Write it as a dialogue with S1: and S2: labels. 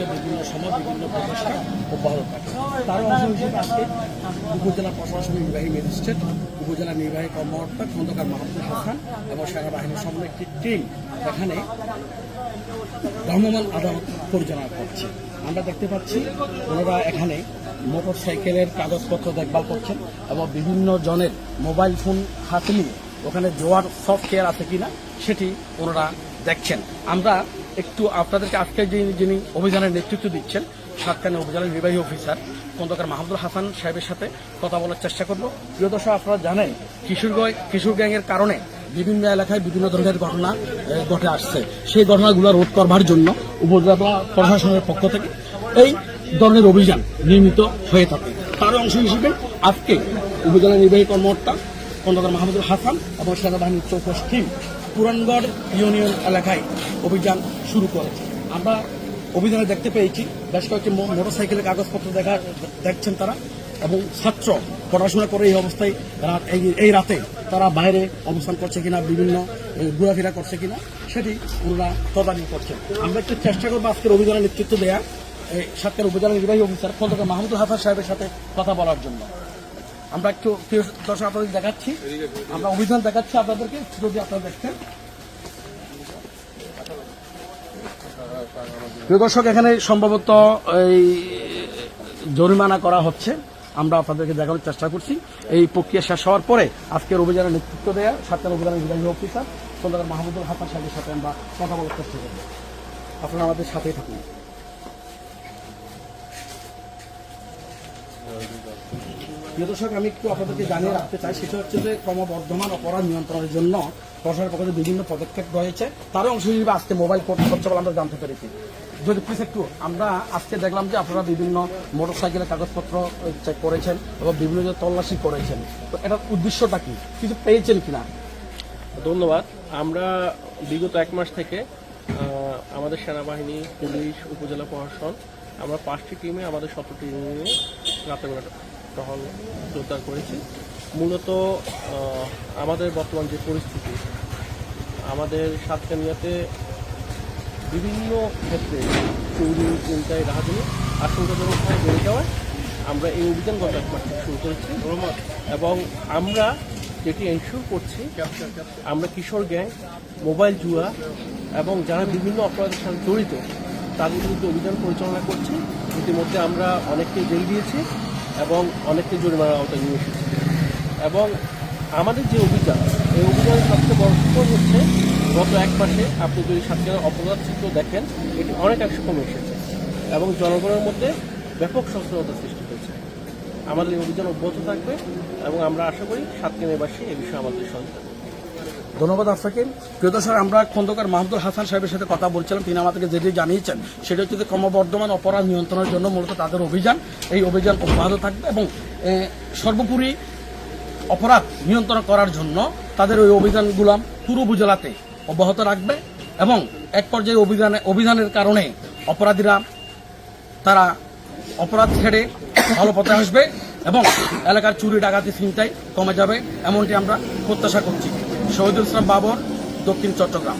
S1: থেকে বিভিন্ন সময় বিভিন্ন প্রচেষ্টা অব্যাহত থাকে। তার অংশ হিসেবে আজকে উপজেলা প্রশাসনিক নির্বাহী ম্যাজিস্ট্রেট, উপজেলা নির্বাহী কর্মকর্তা খন্দকার মাহমুদুল হাসান এবং সেনাবাহিনীর সামনে একটি টিম এখানে ভ্রাম্যমাণ আদালত পরিচালনা করছে। আমরা দেখতে পাচ্ছি, ওনারা এখানে মোটর সাইকেলের কাগজপত্র দেখভাল করছেন এবং বিভিন্ন জনের মোবাইল ফোন হাতে নিয়ে ওখানে জোয়ার সফটওয়্যার আছে কিনা সেটি ওনারা দেখছেন। আমরা একটু আপনাদেরকে আজকে যিনি যিনি অভিযানের নেতৃত্ব দিচ্ছেন সাতকানে উপজেলার নির্বাহী অফিসার, খন্দকার মাহমুদুল হাসান সাহেবের সাথে কথা বলার চেষ্টা করব। প্রিয় দর্শক, আপনারা জানেন, কিশোরগঞ্জ, কিশোর গ্যাংয়ের কারণে বিভিন্ন এলাকায় বিভিন্ন ধরনের ঘটনা ঘটে আসছে। সেই ঘটনাগুলো রোধ করবার জন্য উপজেলা প্রশাসনের পক্ষ থেকে এই ধরনের অভিযান নির্মিত হয়ে থাকে। তার অংশ হিসেবে আজকে উপজেলা নির্বাহী কর্মকর্তা খন্দকার মাহমুদুল হাসান এবং সেনাবাহিনীর চৌকস টিম পুরানগড় ইউনিয়ন এলাকায় অভিযান শুরু করে। আমরা অভিযানে দেখতে পেয়েছি, বেশ কয়েকটি মো- মোটরসাইকেলের কাগজপত্র দেখা দেখছেন তারা, এবং ছাত্র পড়াশোনা করে এই অবস্থায় রাত এই- রাতে তারা বাইরে অবস্থান করছে কিনা, বিভিন্ন ঘোরাফেরা করছে কিনা, সেটি ওনারা তদারকি করছেন। আমরা একটু চেষ্টা করব আজকের অভিযানের নেতৃত্ব দেয়া এই সাতকার উপজেলা নির্বাহী অফিসার, খন্দকার মাহমুদুল হাসান সাহেবের সাথে কথা বলার জন্য। আমরা একটু দর্শক আপনাদের দেখাচ্ছি। আমরা অভিযান দেখাচ্ছি আপনাদেরকে যদি আপনারা প্রিয় দর্শক, এখানে সম্ভবত এই জরিমানা করা হচ্ছে। আমরা আপনাদেরকে দেখানোর চেষ্টা করছি। এই প্রক্রিয়া শেষ হওয়ার পরে আজকের অভিযানের নেতৃত্ব দেয়া সাতটার অভিযানের নির্বাহী অফিসার সন্ধ্যা মাহমুদুল হাসান সাহেবের সাথে আমরা কথা বলার চেষ্টা করব। আপনারা আমাদের সাথেই থাকুন। প্রিয় দর্শক, আমি একটু আপনাদেরকে জানিয়ে রাখতে চাই, সেটা হচ্ছে যে ক্রমবর্ধমান অপরাধ নিয়ন্ত্রণের জন্য প্রশাসনের পক্ষে বিভিন্ন পদক্ষেপ রয়েছে। তার অংশ হিসেবে আজকে মোবাইল কোর্ট হচ্ছে বলে আমরা জানতে পেরেছি। যদি প্লিজ একটু আমরা আজকে দেখলাম যে আপনারা বিভিন্ন মোটরসাইকেলের কাগজপত্র চেক করেছেন এবং বিভিন্ন যে তল্লাশি করেছেন। তো এটার উদ্দেশ্যটা কি? কিছু পেয়েছেন কিনা?
S2: ধন্যবাদ। আমরা বিগত এক মাস থেকে আমাদের সেনাবাহিনী, পুলিশ, উপজেলা প্রশাসন, আমরা পাঁচটি টিমে আমাদের শতটি নিয়ে রাতেবেলা টহল জোরদার করেছি। মূলত আমাদের বর্তমান যে পরিস্থিতি, আমাদের সাতকানিয়াতে বিভিন্ন ক্ষেত্রে চুরি চিন্তায় রাহাজানি আশঙ্কাজনকভাবে বেড়ে যাওয়ায় আমরা এই অভিযান গত এক মাস শুরু করেছি। এবং আমরা যেটি এনশিওর করছি, আমরা কিশোর গ্যাং, মোবাইল জুয়া এবং যারা বিভিন্ন অপরাধের সাথে জড়িত, তাদের বিরুদ্ধে অভিযান পরিচালনা করছি। ইতিমধ্যে আমরা অনেককে জেল দিয়েছি এবং অনেককে জরিমানার আওতায় নিয়ে এসেছি। এবং আমাদের যে অভিযান, এই অভিযানের সবচেয়ে বড় সুফল হচ্ছে, গত এক মাসে আপনি যদি সাতক্ষীরার অপরাধ চিত্র দেখেন, এটি অনেকাংশ কমে এসেছে এবং জনগণের মধ্যে ব্যাপক সচেতনতা সৃষ্টি হয়েছে। আমাদের এই অভিযান অব্যাহত থাকবে এবং আমরা আশা করি সাতক্ষীরাবাসী এ বিষয়ে আমাদের সহযোগিতা
S1: ধন্যবাদ আপনাকে প্রিয় দর্শক, আমরা খন্দকার মাহমুদুল হাসান সাহেবের সাথে কথা বলছিলাম। তিনি আমাদেরকে যেটি জানিয়েছেন, সেটা হচ্ছে ক্রমবর্ধমান অপরাধ নিয়ন্ত্রণের জন্য মূলত তাদের অভিযান। এই অভিযান অব্যাহত থাকবে এবং সর্বোপরি অপরাধ নিয়ন্ত্রণ করার জন্য তাদের ওই অভিযানগুলো পুরো উপজেলাতে অব্যাহত রাখবে এবং এক পর্যায়ে অভিযানে, অভিযানের কারণে অপরাধীরা, তারা অপরাধ ছেড়ে ভালো পথে আসবে এবং এলাকার চুরি, ডাকাতি চিন্তায় কমে যাবে, এমনটি আমরা প্রত্যাশা করছি। শহীদুল ইসলাম বাবর দক্ষিণ চট্টগ্রাম।